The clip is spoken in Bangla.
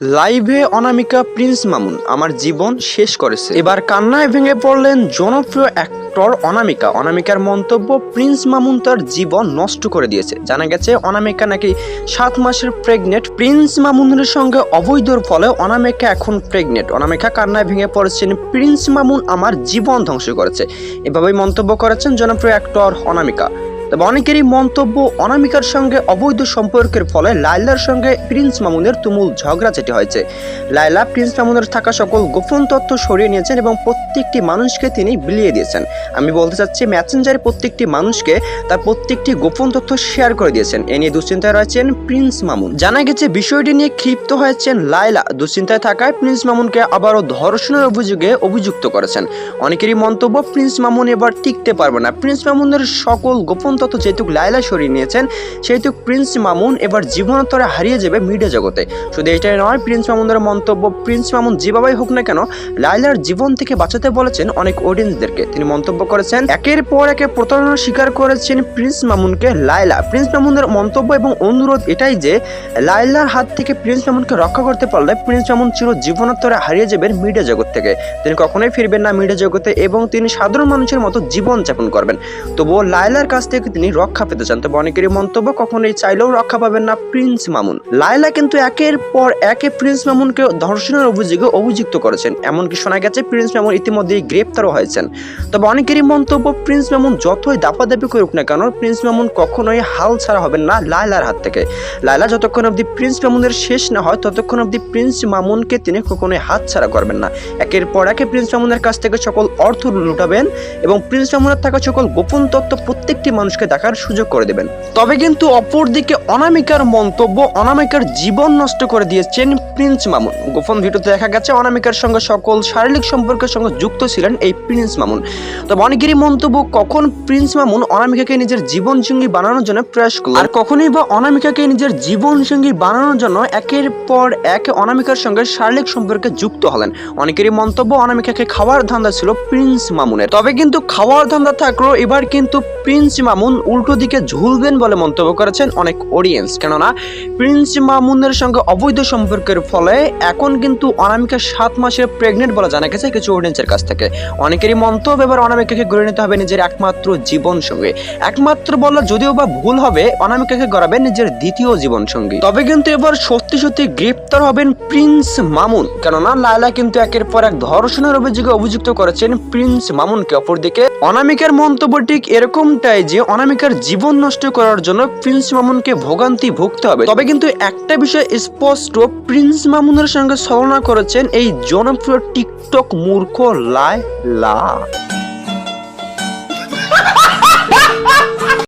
লাইভে অনামিকা প্রিন্স মামুন আমার জীবন শেষ করেছে। এবার কান্নায় ভেঙে পড়লেন জনপ্রিয় অ্যাক্টর অনামিকা। অনামিকার মন্তব্য, প্রিন্স মামুন তার জীবন নষ্ট করে দিয়েছে। জানা গেছে, অনামিকা নাকি সাত মাসের প্রেগনেন্ট প্রিন্স মামুনের সঙ্গে অবৈধর ফলে অনামিকা এখন প্রেগনেন্ট অনামিকা কান্নায় ভেঙে পড়েছেন, প্রিন্স মামুন আমার জীবন ধ্বংস করেছে। এভাবেই মন্তব্য করেছেন জনপ্রিয় অ্যাক্টর অনামিকা। তবে অনেকেরই মন্তব্য অনামিকার সঙ্গে অবৈধ সম্পর্কের ফলে লাইলার সঙ্গে প্রিন্স মামুনের তুমুল ঝগড়া ঝগড়াঝাটি হয়েছে। লাইলা প্রিন্স মামুনের থাকা সকল গোপন তথ্য সরিয়ে নিয়েছেন এবং প্রত্যেকটি মানুষকে তিনি বিলিয়ে দিয়েছেন। আমি বলতে চাচ্ছি ম্যাসেঞ্জারে প্রত্যেকটি মানুষকে তার প্রত্যেকটি গোপন তথ্য শেয়ার করে দিয়েছেন। এ নিয়ে দুশ্চিন্তায় রয়েছেন প্রিন্স মামুন। জানা গেছে, বিষয়টি নিয়ে ক্ষিপ্ত হয়েছেন লাইলা দুশ্চিন্তায় থাকায় প্রিন্স মামুনকে আবারও ধর্ষণের অভিযোগে অভিযুক্ত করেছেন। অনেকেরই মন্তব্য, প্রিন্স মামুন এবার টিকতে পারবে না। প্রিন্স মামুনের সকল গোপন তথ্য যেহেতু লাইলা সরিয়ে নিয়েছেন সেহেতু প্রিন্স মামুন এবার জীবনোত্তরে হারিয়ে যাবে মিডিয়া জগতে। শুধু এটাই নয়, প্রিন্স মামুনের মন্তব্য প্রিন্স মামুন যেভাবেই হোক না কেন লাইলার জীবন থেকে বাঁচাতে বলেছেন অনেক অডিয়েন্সদেরকে। তিনি মন্তব্য করেছেন, একের পর একে প্রতারণা স্বীকার করেছেন প্রিন্স মামুনকে লাইলা প্রিন্স মামুনের মন্তব্য এবং অনুরোধ এটাই যে লাইলার হাত থেকে প্রিন্স মামুনকে রক্ষা করতে পারলে প্রিন্স মামুন চির জীবনোত্তরে হারিয়ে যাবেন মিডিয়া জগৎ থেকে। তিনি কখনোই ফিরবেন না মিডিয়া জগতে এবং তিনি সাধারণ মানুষের মতো জীবন যাপন করবেন। তবুও লাইলার কাছ থেকে তিনি রক্ষা পেতে চান। তবে অনেকেরই মন্তব্য, কখনোই চাইলেও রক্ষা পাবেন না প্রিন্স মামুন। লাইলা কিন্তু একের পর একে প্রিন্স মামুনকে ধর্ষণের অভিযোগে অভিযুক্ত করেছেন। এমনকি শোনা গেছে, প্রিন্স মামুন ইতিমধ্যেই গ্রেপ্তারও হয়েছেন। তবে অনেকেরই মন্তব্য, প্রিন্স মামুন যতই দাপাদাপি করুক না কেন, প্রিন্স মামুন কখনোই হাল ছাড়া হবেন না লাইলার হাত থেকে। লাইলা যতক্ষণ অবধি প্রিন্স মামুনের শেষ না হয়, ততক্ষণ অবধি প্রিন্স মামুনকে তিনি কখনোই হাত ছাড়া করবেন না। একের পর একে প্রিন্স মামুনের কাছ থেকে সকল অর্থ লুটাবেন এবং প্রিন্স মামুনের থাকা সকল গোপন তথ্য প্রত্যেকটি মানুষকে দেখার সুযোগ করে দেবেন। তবে কিন্তু অপরদিকে অনামিকার মন্তব্য অনামিকার জীবন নষ্ট করে দিয়েছেন প্রিন্স মামুন। গোপন ভিডিওতে দেখা গেছে, অনামিকার সঙ্গে সকল শারীরিক সম্পর্কের সঙ্গে যুক্ত ছিলেন এই প্রিন্স মামুন। তবে অনেকেরই মন্তব্য, কখন প্রিন্স মামুন অনামিকাকে নিজের জীবন সঙ্গী বানানোর জন্য প্রয়াস করলেন? আর কখনোই বা অনামিকাকে নিজের জীবন সঙ্গী বানানোর জন্য একের পর এক অনামিকার সঙ্গে শারীরিক সম্পর্কে যুক্ত হলেন। অনেকেরই মন্তব্য, অনামিকাকে খাওয়ার ধান্দা ছিল প্রিন্স মামুনের। তবে কিন্তু খাওয়ার ধান্দা থাকলেও এবার কিন্তু প্রিন্স মামুন উল্টো দিকে ঝুলবেন বলে মন্তব্য করেছেন অনেক অডিয়েন্স কেননা, প্রিন্স মামুনের সঙ্গে অবৈধ সম্পর্কের ফলে এখন কিন্তু অনামিকা সাত মাসের প্রেগনেন্ট বলে জানা গেছে কিছু অডিয়েন্সের কাছ থেকে। অনেকেরই মন্তব্য এবার অনামিকাকে গড়ে নিতে হবে নিজের একমাত্র জীবন সঙ্গে। একমাত্র বললে যদিও বা ভুল হবে, অনামিকাকে গড়াবেন নিজের দ্বিতীয় জীবন সঙ্গী। তবে কিন্তু এবার সত্যি সত্যি গ্রেপ্তার হবেন প্রিন্স মামুন। কেননা, লায়লা কিন্তু একের পর এক ধর্ষণের অভিযোগে অভিযুক্ত করেছেন প্রিন্স মামুনকে। অপরদিকে অনামিকার মন্তব্য ঠিক এরকমটাই যে অনামিকার জীবন নষ্ট করার জন্য প্রিন্স মামুনকে ভোগান্তি ভুগতে হবে। তবে কিন্তু একটা বিষয় স্পষ্ট, প্রিন্স মামুনের সঙ্গে ছলনা করেছেন এই জনপ্রিয় টিকটক মূর্খ লায়লা